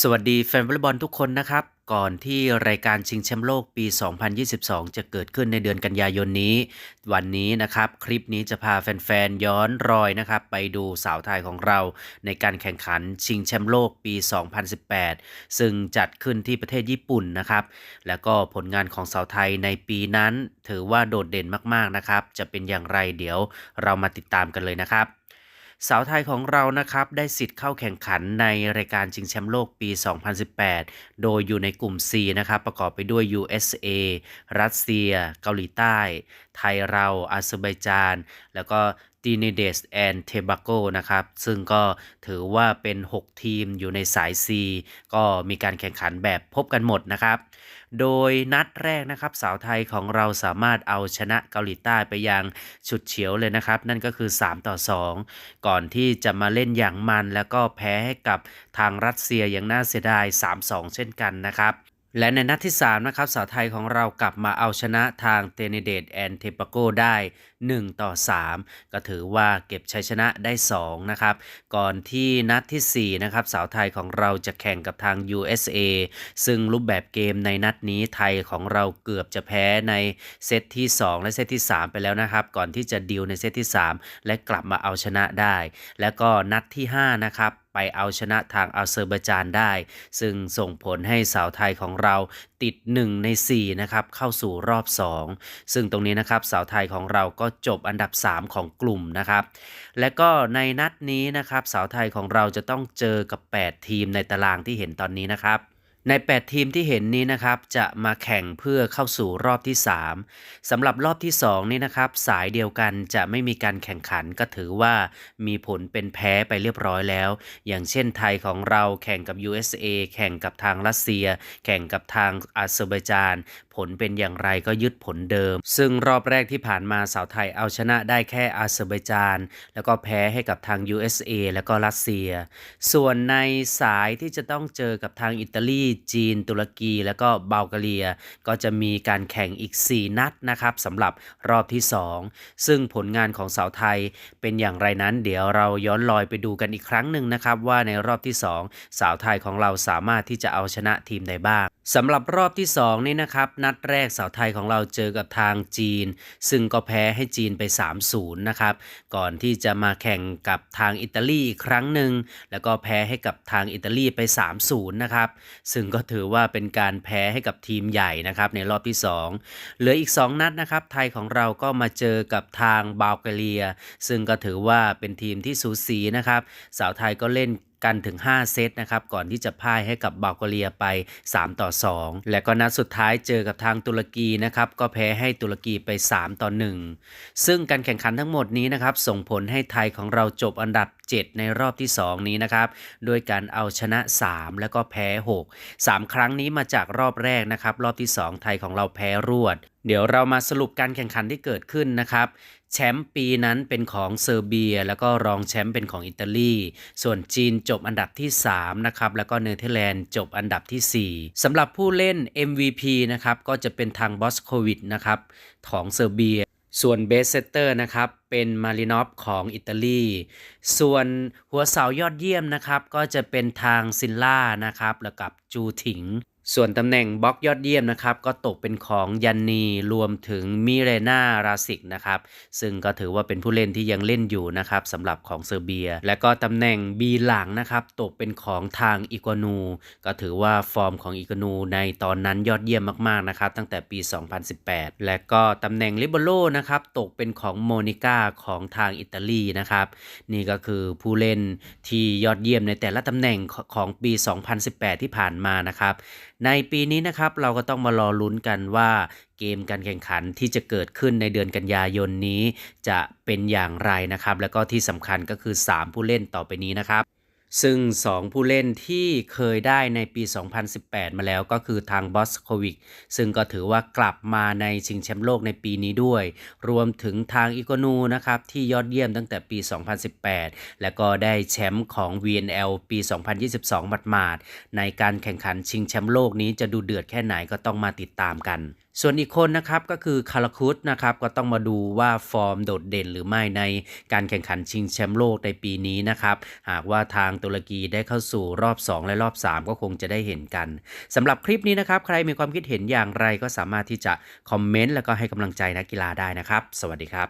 สวัสดีแฟนวอลเลย์บอลทุกคนนะครับ ก่อนที่รายการชิงแชมป์โลกปี 2022 จะเกิดขึ้นในเดือนกันยายนนี้ วันนี้นะครับ คลิปนี้จะพาแฟนๆ ย้อนรอยนะครับ ไปดูสาวไทยของเรา ในการแข่งขันชิงแชมป์โลกปี 2018 ซึ่งจัดขึ้นที่ประเทศญี่ปุ่นนะครับ แล้วก็ผลงานของสาวไทยในปีนั้น ถือว่าโดดเด่นมากๆนะครับ จะเป็นอย่างไรเดี๋ยวเรามาติดตามกันเลยนะครับ สาวไทยของเรานะครับได้สิทธิ์เข้าแข่งขันในรายการชิงแชมป์โลกปี 2018 โดยอยู่ในกลุ่ม C นะครับประกอบไปด้วย USA รัสเซีย เกาหลีใต้ ไทยเราอาเซอร์ไบจาน แล้วก็ ตีนิเดสแอนเทบาโกนะครับ ซึ่งก็ถือว่าเป็น 6 ทีมอยู่ในสาย C ก็มีการแข่งขันแบบพบกันหมดนะครับ โดยนัดแรกนะครับสาวไทยของเราสามารถเอาชนะเกาหลีใต้ไปอย่างฉุดเฉียวเลยนะครับ นั่นก็คือ 3 ต่อ 2 ก่อนที่จะมาเล่นอย่างมัน แล้วก็แพ้ให้กับทางรัสเซียอย่างน่าเสียดาย 3-2 เช่นกันนะครับ และในนัดที่ 3 นะครับ สาวไทยของเรากลับมาเอาชนะทางเตเนเดตแอนเทปโกได้ 1 ต่อ 3 ก็ถือว่าเก็บชัยชนะได้ 2 นะครับ ก่อนที่นัดที่ 4 นะครับ สาวไทยของเราจะแข่งกับทาง USA ซึ่งรูปแบบเกมในนัดนี้ไทยของเราเกือบจะแพ้ในเซตที่ 2 และเซตที่ 3 ไปแล้วนะครับ ก่อนที่จะดิวในเซตที่ 3 และกลับมาเอาชนะได้ แล้วก็นัดที่ 5 นะครับ ไปเอาชนะทางอาเซอร์ไบจานได้ ซึ่งส่งผลให้สาวไทยของเราติด 1 ใน 4 นะครับ เข้าสู่รอบ 2 ซึ่งตรงนี้นะครับ สาวไทยของเราก็จบอันดับ 3 ของกลุ่มนะครับ และก็ในนัดนี้นะครับ สาวไทยของเราจะต้องเจอกับ 8 ทีมในตารางที่เห็นตอนนี้นะครับ ใน 8 ทีมที่เห็นนี้นะครับ จะมาแข่งเพื่อเข้าสู่รอบที่ 3สำหรับรอบที่ 2 นี่นะครับ สายเดียวกันจะไม่มีการแข่งขันก็ถือว่ามีผลเป็นแพ้ไปเรียบร้อยแล้ว อย่างเช่นไทยของเราแข่งกับ USA แข่งกับทางรัสเซีย แข่งกับทางอาเซอร์ไบจาน ผลเป็นอย่างไรก็ยึดผลเดิม ซึ่งรอบแรกที่ผ่านมาสาวไทยเอาชนะได้แค่อาเซอร์ไบจาน แล้วก็แพ้ให้กับทาง USA แล้วก็รัสเซีย ส่วนในสายที่จะต้องเจอกับทางอิตาลีจีน ตุรกี แล้วก็บัลแกเรีย ก็จะมีการแข่งอีก 4 นัดนะครับสำหรับรอบที่ 2 ซึ่งผลงานของสาวไทยเป็นอย่างไรนั้น เดี๋ยวเราย้อนลอยไปดูกันอีกครั้งหนึ่งนะครับ ว่าในรอบที่ 2 สาวไทยของเราสามารถที่จะเอาชนะทีมใดบ้างสำหรับรอบที่ 2 นี่นะครับ นัดแรกสาวไทยของเราเจอกับทางจีน ซึ่งก็แพ้ให้จีนไป 3-0 นะครับ ก่อนที่จะมาแข่งกับทางอิตาลีอีกครั้งหนึ่งแล้วก็แพ้ให้กับทางอิตาลีไป 3-0 นะครับซึ่งก็ถือว่าเป็นการแพ้ให้กับทีมใหญ่นะครับในรอบที่ 2 เหลืออีก 2 นัดนะครับไทยของเราก็มาเจอกับทางบาลแกเรีย ซึ่งก็ถือว่าเป็นทีมที่สูสีนะครับสาวไทยก็เล่น กันถึง 5 เซตนะครับก่อนที่จะพ่ายให้กับบัลกเรียไป 3 ต่อ 2 และก็นัดสุดท้ายเจอกับทางตุรกีนะครับก็แพ้ให้ตุรกีไป 3 ต่อ 1 ซึ่งการแข่งขันทั้งหมดนี้นะครับส่งผลให้ไทยของเราจบอันดับ 7 ในรอบที่ 2 นี้นะครับโดยการเอาชนะ 3 แล้วก็แพ้ 6 3 ครั้งนี้มาจากรอบแรกนะครับรอบที่ 2 ไทยของเราแพ้รวด เดี๋ยวเรามาสรุปการแข่งขันที่เกิดขึ้นนะครับ แชมป์ปีนั้นเป็นของเซอร์เบีย แล้วก็รองแชมป์เป็นของอิตาลีส่วนจีนจบอันดับที่3นะครับแล้วก็เนเธอร์แลนด์จบอันดับที่ 4สำหรับผู้เล่น MVP นะครับก็จะเป็นทางบอสโควิดนะครับของเซอร์เบียส่วนเบสเซตเตอร์นะครับเป็นมารินอฟของอิตาลี ส่วนหัวเสายอดเยี่ยมนะครับก็จะเป็นทางซินล่านะครับแล้วกับจูถิง ส่วนตำแหน่งบล็อกยอดเยี่ยมนะครับ ก็ตกเป็นของยันนีรวมถึงมิเรนาราสิกนะครับ ซึ่งก็ถือว่าเป็นผู้เล่นที่ยังเล่นอยู่นะครับสำหรับของเซอร์เบีย และก็ตำแหน่งบีหลังนะครับตกเป็นของทางอีกวานู ก็ถือว่าฟอร์มของอีกวานูในตอนนั้นยอดเยี่ยมมากๆนะครับตั้งแต่ปี 2018 และก็ตำแหน่งลิเบโรนะครับตกเป็นของโมนิก้าของทางอิตาลีนะครับนี่ก็คือผู้เล่นที่ยอดเยี่ยมในแต่ละตำแหน่งของปี 2018 ที่ผ่านมานะครับในปีนี้นะครับเราก็ต้องมารอลุ้นกันว่าเกมการแข่งขันที่จะเกิดขึ้นในเดือนกันยายนนี้ จะเป็นอย่างไรนะครับ แล้วก็ที่สำคัญก็คือ 3 ผู้เล่นต่อไปนี้นะครับ ซึ่ง 2 ผู้เล่นที่เคยได้ในปี 2018 มาแล้วก็คือทางบอสโควิกซึ่งก็ถือว่ากลับมาในชิงแชมป์โลกในปีนี้ด้วย รวมถึงทางอีโกนูนะครับ ที่ยอดเยี่ยมตั้งแต่ปี 2018 และก็ได้แชมป์ของ VNL ปี 2022หมาดๆในการแข่งขันชิงแชมป์โลกนี้จะดูเดือดแค่ไหนก็ต้องมาติดตามกัน ส่วนอีกคนนะครับก็คือคาราคุตนะครับก็ต้องมาดูว่าฟอร์มโดดเด่นหรือไม่ในการแข่งขันชิงแชมป์โลกในปีนี้นะครับ หากว่าทางตุรกีได้เข้าสู่รอบ 2 และรอบ 3 ก็คงจะได้เห็นกันสำหรับคลิปนี้นะครับ ใครมีความคิดเห็นอย่างไรก็สามารถที่จะคอมเมนต์แล้วก็ให้กำลังใจนักกีฬาได้นะครับ สวัสดีครับ